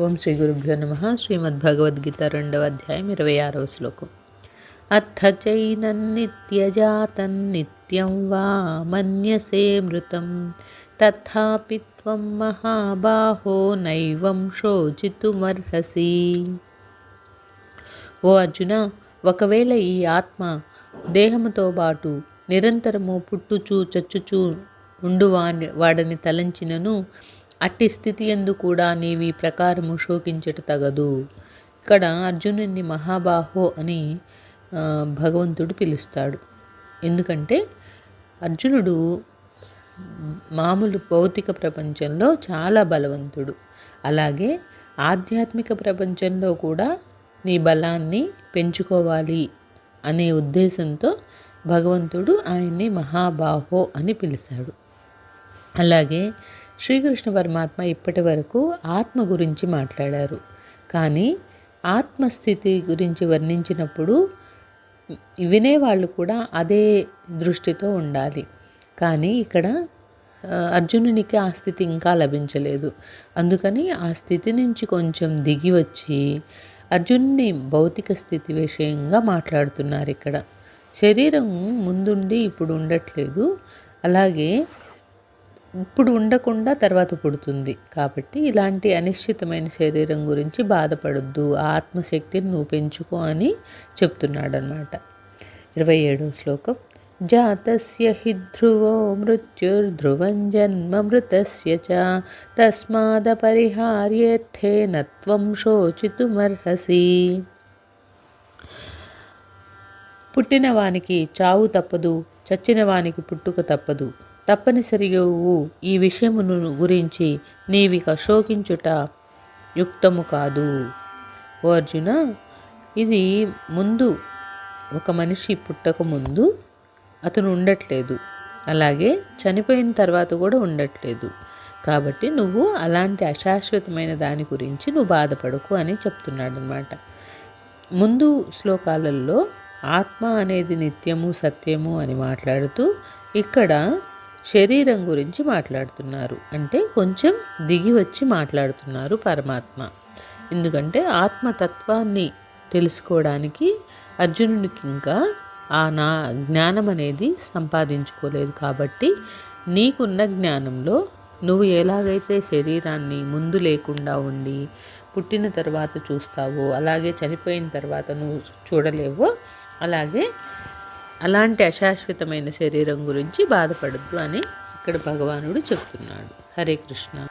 ఓం శ్రీ గురుభ్యో నమ. శ్రీమద్భగవద్గీత రెండవ అధ్యాయం ఇరవై ఆరవ శ్లోకం. అథ చైనన్నిత్యజాతన్నిత్యం వా మన్యసే మృతం. తథాపి త్వం మహాబాహో నైవం శోచితుమర్హసి. ఓ అర్జున ఒకవేళ ఈ ఆత్మ దేహముతో పాటు నిరంతరము పుట్టుచూ చచ్చుచూ ఉండు వాడని తలంచినను అట్టి స్థితి ఎందు కూడా నీవి ప్రకారము శోకించట తగదు. ఇక్కడ అర్జునుడిని మహాబాహో అని భగవంతుడు పిలుస్తాడు. ఎందుకంటే అర్జునుడు మామూలు భౌతిక ప్రపంచంలో చాలా బలవంతుడు. అలాగే ఆధ్యాత్మిక ప్రపంచంలో కూడా నీ బలాన్ని పెంచుకోవాలి అనే ఉద్దేశంతో భగవంతుడు ఆయన్ని మహాబాహో అని పిలిచాడు అలాగే శ్రీకృష్ణ పరమాత్మ ఇప్పటి వరకు ఆత్మ గురించి మాట్లాడారు. కానీ ఆత్మస్థితి గురించి వర్ణించినప్పుడు వినేవాళ్ళు కూడా అదే దృష్టితో ఉండాలి. కానీ ఇక్కడ అర్జునునికి ఆ స్థితి ఇంకా లభించలేదు. అందుకని ఆ స్థితి నుంచి కొంచెం దిగి వచ్చి అర్జునుని భౌతిక స్థితి విషయంగా మాట్లాడుతున్నారు ఇక్కడ. శరీరం ముందుండి ఇప్పుడు ఉండట్లేదు. అలాగే ఇప్పుడు ఉండకుండా తర్వాత పుడుతుంది. కాబట్టి ఇలాంటి అనిశ్చితమైన శరీరం గురించి బాధపడద్దు. ఆత్మశక్తిని నువ్వు పెంచుకో అని చెప్తున్నాడు అనమాట ఇరవై ఏడో శ్లోకం. జాతస్య హి ధ్రువో మృత్యుర్ధ్రువం జన్మ మృతస్య చ. తస్మాద పరిహార్యేర్థే నత్వం శోచితుమర్హసి. పుట్టిన వానికి చావు తప్పదు. చచ్చిన వానికి పుట్టుక తప్పదు. తప్పనిసరిగా ఈ విషయమును గురించి నీవిక శోకించుట యుక్తము కాదు. ఓ అర్జున ఇది ముందు ఒక మనిషి పుట్టక ముందు అతను ఉండట్లేదు. అలాగే చనిపోయిన తర్వాత కూడా ఉండట్లేదు. కాబట్టి నువ్వు అలాంటి అశాశ్వతమైన దాని గురించి నువ్వు బాధపడకు అని చెప్తున్నాడు అనమాట ముందు శ్లోకాలలో ఆత్మ అనేది నిత్యము సత్యము అని మాట్లాడుతూ ఇక్కడ శరీరం గురించి మాట్లాడుతున్నారు. అంటే కొంచెం దిగి వచ్చి మాట్లాడుతున్నారు పరమాత్మ. ఎందుకంటే ఆత్మతత్వాన్ని తెలుసుకోవడానికి అర్జునుడికి ఇంకా ఆ నా జ్ఞానం అనేది సంపాదించుకోలేదు కాబట్టి నీకున్న జ్ఞానంలో నువ్వు ఎలాగైతే శరీరాన్ని ముందు లేకుండా ఉండి పుట్టిన తర్వాత చూస్తావో అలాగే చనిపోయిన తర్వాత నువ్వు చూడలేవో అలాగే అలాంటి అశాశ్వతమైన శరీరం గురించి బాధపడద్దు అని ఇక్కడ భగవానుడు చెప్తున్నాడు. హరే కృష్ణ.